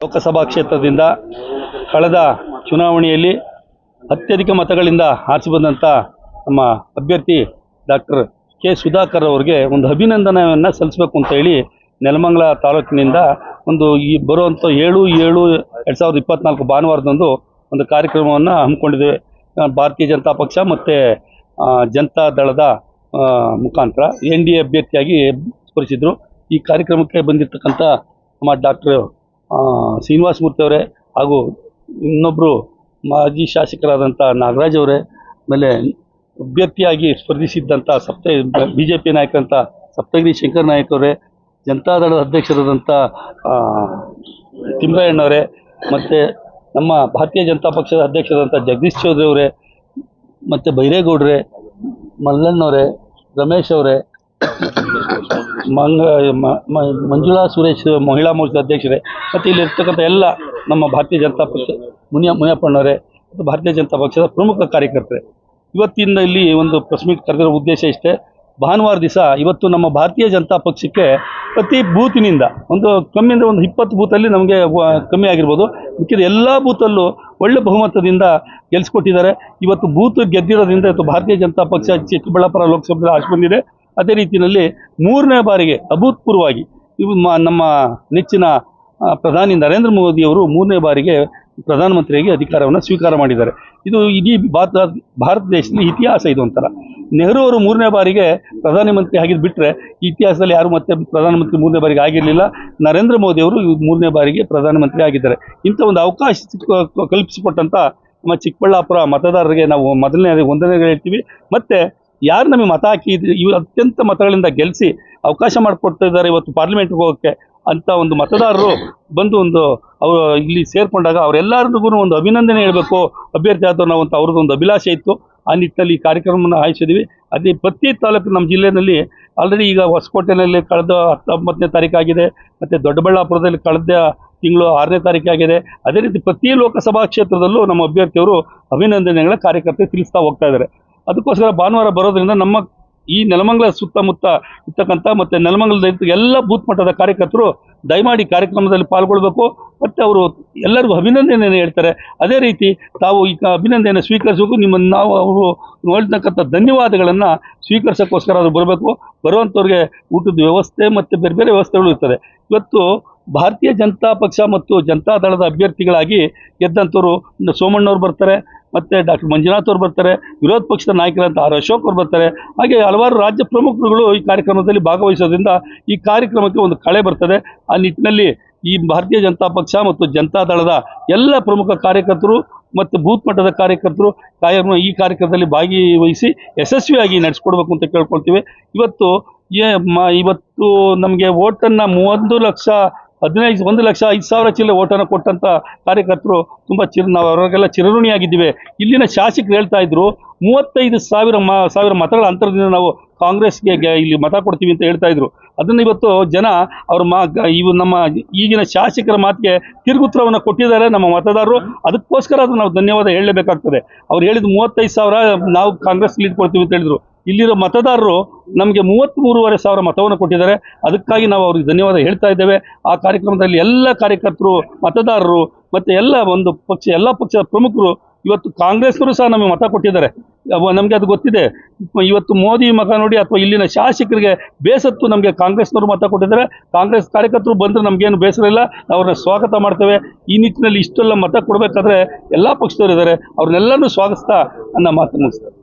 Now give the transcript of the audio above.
ಲೋಕಸಭಾ ಕ್ಷೇತ್ರದಿಂದ ಕಳೆದ ಚುನಾವಣೆಯಲ್ಲಿ ಅತ್ಯಧಿಕ ಮತಗಳಿಂದ ಆರಿಸಿ ಬಂದಂಥ ನಮ್ಮ ಅಭ್ಯರ್ಥಿ ಡಾಕ್ಟರ್ ಕೆ. ಸುಧಾಕರ್ ಅವರಿಗೆ ಒಂದು ಅಭಿನಂದನೆಯನ್ನು ಸಲ್ಲಿಸಬೇಕು ಅಂತ ಹೇಳಿ ನೆಲಮಂಗಲ ತಾಲೂಕಿನಿಂದ ಒಂದು ಈ ಬರುವಂಥ ಏಳು ಏಳು ಎರಡು ಸಾವಿರದ ಇಪ್ಪತ್ನಾಲ್ಕು ಭಾನುವಾರದಂದು ಒಂದು ಕಾರ್ಯಕ್ರಮವನ್ನು ಹಮ್ಮಿಕೊಂಡಿದ್ದೇವೆ. ಭಾರತೀಯ ಜನತಾ ಪಕ್ಷ ಮತ್ತು ಜನತಾ ದಳದ ಮುಖಾಂತರ ಎನ್ ಡಿ ಎ ಅಭ್ಯರ್ಥಿಯಾಗಿ ಸ್ಪರಿಸಿದರು ಈ ಕಾರ್ಯಕ್ರಮಕ್ಕೆ ಬಂದಿರತಕ್ಕಂಥ ನಮ್ಮ ಡಾಕ್ಟರ್ ಶ್ರೀನಿವಾಸ ಮೂರ್ತಿ ಅವರೇ ಹಾಗೂ ಇನ್ನೊಬ್ಬರು ಮಾಜಿ ಶಾಸಕರಾದಂಥ ನಾಗರಾಜ್ ಅವರೇ ಆಮೇಲೆ ಅಭ್ಯರ್ಥಿಯಾಗಿ ಸ್ಪರ್ಧಿಸಿದ್ದಂಥ ಸಪ್ತ ಬಿ ಜೆ ಪಿ ನಾಯಕರಂಥ ಸಪ್ತಗಿರಿ ಶಂಕರ್ ನಾಯಕ್ ಅವರೇ ಜನತಾದಳದ ಅಧ್ಯಕ್ಷರಾದಂಥ ತಿಮ್ಮರಾಯಣ್ಣವರೇ ಮತ್ತು ನಮ್ಮ ಭಾರತೀಯ ಜನತಾ ಪಕ್ಷದ ಅಧ್ಯಕ್ಷರಾದಂಥ ಜಗದೀಶ್ ಚೌಧರಿ ಅವರೇ, ಮತ್ತು ಬೈರೇಗೌಡ್ರೆ ಮಲ್ಲಣ್ಣವರೇ ರಮೇಶ್ ಅವರೇ ಮಂಗ ಮಂಜುಳಾ ಸುರೇಶ್ ಮಹಿಳಾ ಮೋರ್ಚಾ ಅಧ್ಯಕ್ಷರೇ. ಮತ್ತು ಇಲ್ಲಿ ಇರ್ತಕ್ಕಂಥ ಎಲ್ಲ ನಮ್ಮ ಭಾರತೀಯ ಜನತಾ ಪಕ್ಷ, ಮುನಿಯ ಮುನಿಯಪ್ಪಣ್ಣವರೇ ಮತ್ತು ಭಾರತೀಯ ಜನತಾ ಪಕ್ಷದ ಪ್ರಮುಖ ಕಾರ್ಯಕರ್ತರೇ. ಇವತ್ತಿಂದ ಇಲ್ಲಿ ಒಂದು ಮೀಟ್ ಕರೆದಿರೋ ಉದ್ದೇಶ ಇಷ್ಟೇ. ಭಾನುವಾರ ದಿವಸ ಇವತ್ತು ನಮ್ಮ ಭಾರತೀಯ ಜನತಾ ಪಕ್ಷಕ್ಕೆ ಪ್ರತಿ ಬೂತಿನಿಂದ ಒಂದು ಕಮ್ಮಿಯಿಂದ ಒಂದು ಇಪ್ಪತ್ತು ಬೂತಲ್ಲಿ ನಮಗೆ ಕಮ್ಮಿ ಆಗಿರ್ಬೋದು. ಮಿಕ್ಕಿದ ಎಲ್ಲ ಬೂತಲ್ಲೂ ಒಳ್ಳೆ ಬಹುಮತದಿಂದ ಗೆಲ್ಸ್ಕೊಟ್ಟಿದ್ದಾರೆ. ಇವತ್ತು ಬೂತ್ ಗೆದ್ದಿರೋದ್ರಿಂದ ಇವತ್ತು ಭಾರತೀಯ ಜನತಾ ಪಕ್ಷ ಚಿಕ್ಕಬಳ್ಳಾಪುರ ಲೋಕಸಭೆ ಆಶ್ ಬಂದಿದೆ. ಅದೇ ರೀತಿಯಲ್ಲಿ ಮೂರನೇ ಬಾರಿಗೆ ಅಭೂತಪೂರ್ವವಾಗಿ ಇವು ನಮ್ಮ ನೆಚ್ಚಿನ ಪ್ರಧಾನಿ ನರೇಂದ್ರ ಮೋದಿಯವರು ಮೂರನೇ ಬಾರಿಗೆ ಪ್ರಧಾನಮಂತ್ರಿಯಾಗಿ ಅಧಿಕಾರವನ್ನು ಸ್ವೀಕಾರ ಮಾಡಿದ್ದಾರೆ. ಇದು ಇಡೀ ಭಾರತ ಭಾರತ ದೇಶದಲ್ಲಿ ಇತಿಹಾಸ ಇದು ಒಂಥರ. ನೆಹರು ಅವರು ಮೂರನೇ ಬಾರಿಗೆ ಪ್ರಧಾನಮಂತ್ರಿ ಆಗಿದ್ದು ಬಿಟ್ಟರೆ ಇತಿಹಾಸದಲ್ಲಿ ಯಾರು ಮತ್ತೆ ಪ್ರಧಾನಮಂತ್ರಿ ಮೂರನೇ ಬಾರಿಗೆ ಆಗಿರಲಿಲ್ಲ. ನರೇಂದ್ರ ಮೋದಿ ಅವರು ಮೂರನೇ ಬಾರಿಗೆ ಪ್ರಧಾನಮಂತ್ರಿ ಆಗಿದ್ದಾರೆ. ಇಂಥ ಒಂದು ಅವಕಾಶ ಕಲ್ಪಿಸಿಕೊಟ್ಟಂಥ ನಮ್ಮ ಚಿಕ್ಕಬಳ್ಳಾಪುರ ಮತದಾರರಿಗೆ ನಾವು ಮೊದಲನೇ ಒಂದನೇ ಹೇಳ್ತೀವಿ. ಮತ್ತು ಯಾರು ನಮಗೆ ಮತ ಹಾಕಿ ಇವರು ಅತ್ಯಂತ ಮತಗಳಿಂದ ಗೆಲ್ಲಿಸಿ ಅವಕಾಶ ಮಾಡಿಕೊಡ್ತಿದ್ದಾರೆ ಇವತ್ತು ಪಾರ್ಲಿಮೆಂಟ್ಗೆ ಹೋಗೋಕ್ಕೆ ಅಂತ ಒಂದು ಮತದಾರರು ಬಂದು ಒಂದು ಅವರು ಇಲ್ಲಿ ಸೇರಿಕೊಂಡಾಗ ಅವರೆಲ್ಲರಿಗೂ ಒಂದು ಅಭಿನಂದನೆ ಹೇಳಬೇಕು. ಅಭ್ಯರ್ಥಿ ಆದವ್ರು ನಾವು ಅಂತ ಅವ್ರದ್ದು ಒಂದು ಅಭಿಲಾಷೆ ಇತ್ತು. ಆ ನಿಟ್ಟಿನಲ್ಲಿ ಈ ಕಾರ್ಯಕ್ರಮವನ್ನು ಆಯೋಜಿಸಿದ್ವಿ. ಅದೇ ಪ್ರತಿ ತಾಲೂಕು ನಮ್ಮ ಜಿಲ್ಲೆಯಲ್ಲಿ ಆಲ್ರೆಡಿ ಈಗ ಹೊಸಕೋಟೆಯಲ್ಲಿ ಕಳೆದ ಹತ್ತೊಂಬತ್ತನೇ ತಾರೀಕಾಗಿದೆ ಮತ್ತು ದೊಡ್ಡಬಳ್ಳಾಪುರದಲ್ಲಿ ಕಳೆದ ತಿಂಗಳು ಆರನೇ ತಾರೀಕಾಗಿದೆ ಅದೇ ರೀತಿ ಪ್ರತಿ ಲೋಕಸಭಾ ಕ್ಷೇತ್ರದಲ್ಲೂ ನಮ್ಮ ಅಭ್ಯರ್ಥಿಯವರು ಅಭಿನಂದನೆಗಳ ಕಾರ್ಯಕರ್ತರು ತಿಳಿಸ್ತಾ ಹೋಗ್ತಾ ಇದ್ದಾರೆ. ಅದಕ್ಕೋಸ್ಕರ ಭಾನುವಾರ ಬರೋದ್ರಿಂದ ನಮ್ಮ ಈ ನೆಲಮಂಗಲ ಸುತ್ತಮುತ್ತ ಇರ್ತಕ್ಕಂಥ ಮತ್ತು ನೆಲಮಂಗಲದ ಎಲ್ಲ ಬೂತ್ ಮಟ್ಟದ ಕಾರ್ಯಕರ್ತರು ದಯಮಾಡಿ ಕಾರ್ಯಕ್ರಮದಲ್ಲಿ ಪಾಲ್ಗೊಳ್ಬೇಕು. ಮತ್ತು ಅವರು ಎಲ್ಲರಿಗೂ ಅಭಿನಂದನೆಯನ್ನು ಹೇಳ್ತಾರೆ. ಅದೇ ರೀತಿ ತಾವು ಈ ಅಭಿನಂದನೆಯನ್ನು ಸ್ವೀಕರಿಸಬೇಕು ನಿಮ್ಮನ್ನು ನಾವು ಅವರು ಹೇಳ್ತಕ್ಕಂಥ ಧನ್ಯವಾದಗಳನ್ನು ಸ್ವೀಕರಿಸೋಕ್ಕೋಸ್ಕರ ಅದು ಬರಬೇಕು. ಬರುವಂಥವ್ರಿಗೆ ಊಟದ ವ್ಯವಸ್ಥೆ ಮತ್ತು ಬೇರೆ ಬೇರೆ ವ್ಯವಸ್ಥೆಗಳು ಇರ್ತದೆ. ಇವತ್ತು ಭಾರತೀಯ ಜನತಾ ಪಕ್ಷ ಮತ್ತು ಜನತಾ ದಳದ ಅಭ್ಯರ್ಥಿಗಳಾಗಿ ಗೆದ್ದಂಥವ್ರು ಸೋಮಣ್ಣವ್ರು ಬರ್ತಾರೆ. ಮತ್ತು ಡಾಕ್ಟರ್ ಮಂಜುನಾಥ್ ಅವರು ಬರ್ತಾರೆ, ವಿರೋಧ ಪಕ್ಷದ ನಾಯಕರಂತ ಆರ್ ಅಶೋಕ್ ಅವರು ಬರ್ತಾರೆ, ಹಾಗೆ ಹಲವಾರು ರಾಜ್ಯ ಪ್ರಮುಖರುಗಳು ಈ ಕಾರ್ಯಕ್ರಮದಲ್ಲಿ ಭಾಗವಹಿಸೋದ್ರಿಂದ ಈ ಕಾರ್ಯಕ್ರಮಕ್ಕೆ ಒಂದು ಕಳೆ ಬರ್ತದೆ. ಆ ನಿಟ್ಟಿನಲ್ಲಿ ಈ ಭಾರತೀಯ ಜನತಾ ಪಕ್ಷ ಮತ್ತು ಜನತಾ ದಳದ ಎಲ್ಲ ಪ್ರಮುಖ ಕಾರ್ಯಕರ್ತರು ಮತ್ತು ಬೂತ್ ಮಟ್ಟದ ಕಾರ್ಯಕರ್ತರು ಕಾರ್ಯಕ್ರಮ ಈ ಕಾರ್ಯಕ್ರಮದಲ್ಲಿ ಭಾಗವಹಿಸಿ ಯಶಸ್ವಿಯಾಗಿ ನಡೆಸ್ಕೊಡ್ಬೇಕು ಅಂತ ಕೇಳ್ಕೊಳ್ತೀವಿ. ಇವತ್ತು ಏ ಮ, ಇವತ್ತು ನಮಗೆ ಓಟನ್ನು ಮೂವತ್ತು ಲಕ್ಷ ಹದಿನೈದು, ಒಂದು ಲಕ್ಷ, ಐದು ಸಾವಿರ ಚಿಲ್ಲರೆ ಓಟನ್ನು ಕೊಟ್ಟಂಥ ಕಾರ್ಯಕರ್ತರು ತುಂಬ ಚಿರ, ನಾವು ಅವರಿಗೆಲ್ಲ ಚಿರಋಣಿಯಾಗಿದ್ದೀವಿ. ಇಲ್ಲಿನ ಶಾಸಕರು ಹೇಳ್ತಾ ಇದ್ರು, ಮೂವತ್ತೈದು ಸಾವಿರ ಮ, ಸಾವಿರ ಮತಗಳ ಅಂತರದಿಂದ ನಾವು ಕಾಂಗ್ರೆಸ್ಗೆ ಇಲ್ಲಿ ಮತ ಕೊಡ್ತೀವಿ ಅಂತ ಹೇಳ್ತಾ ಇದ್ರು. ಅದನ್ನು ಇವತ್ತು ಜನ ಅವ್ರ ಮಾ ಇವು ನಮ್ಮ ಈಗಿನ ಶಾಸಕರ ಮಾತಿಗೆ ತಿರುಗುತ್ತರವನ್ನು ಕೊಟ್ಟಿದ್ದಾರೆ ನಮ್ಮ ಮತದಾರರು. ಅದಕ್ಕೋಸ್ಕರ ಅದು ನಾವು ಧನ್ಯವಾದ ಹೇಳಲೇಬೇಕಾಗ್ತದೆ. ಅವ್ರು ಹೇಳಿದ ಮೂವತ್ತೈದು ಸಾವಿರ ನಾವು ಕಾಂಗ್ರೆಸ್ ಲೀಡ್ ಕೊಡ್ತೀವಿ ಅಂತ ಹೇಳಿದ್ರು. ಇಲ್ಲಿರೋ ಮತದಾರರು ನಮಗೆ ಮೂವತ್ತ್ಮೂರುವರೆ ಸಾವಿರ ಮತವನ್ನು ಕೊಟ್ಟಿದ್ದಾರೆ. ಅದಕ್ಕಾಗಿ ನಾವು ಅವ್ರಿಗೆ ಧನ್ಯವಾದ ಹೇಳ್ತಾ ಇದ್ದೇವೆ. ಆ ಕಾರ್ಯಕ್ರಮದಲ್ಲಿ ಎಲ್ಲ ಕಾರ್ಯಕರ್ತರು, ಮತದಾರರು ಮತ್ತು ಎಲ್ಲ ಒಂದು ಪಕ್ಷ, ಎಲ್ಲ ಪಕ್ಷದ ಪ್ರಮುಖರು, ಇವತ್ತು ಕಾಂಗ್ರೆಸ್ನವರು ಸಹ ನಮಗೆ ಮತ ಕೊಟ್ಟಿದ್ದಾರೆ. ನಮಗೆ ಅದು ಗೊತ್ತಿದೆ. ಇವತ್ತು ಮೋದಿ ಮಗ ನೋಡಿ ಅಥವಾ ಇಲ್ಲಿನ ಶಾಸಕರಿಗೆ ಬೇಸತ್ತು ನಮಗೆ ಕಾಂಗ್ರೆಸ್ನವರು ಮತ ಕೊಟ್ಟಿದ್ದಾರೆ. ಕಾಂಗ್ರೆಸ್ ಕಾರ್ಯಕರ್ತರು ಬಂದರೆ ನಮಗೇನು ಬೇಸರ ಇಲ್ಲ. ಅವ್ರನ್ನ ಸ್ವಾಗತ ಮಾಡ್ತೇವೆ. ಈ ನಿಟ್ಟಿನಲ್ಲಿ ಇಷ್ಟೆಲ್ಲ ಮತ ಕೊಡಬೇಕಾದ್ರೆ ಎಲ್ಲ ಪಕ್ಷದವರು ಇದ್ದಾರೆ. ಅವ್ರನ್ನೆಲ್ಲರೂ ಸ್ವಾಗತಿಸ್ತಾ ಅನ್ನೋ ಮಾತು ಮುಗಿಸ್ತೇವೆ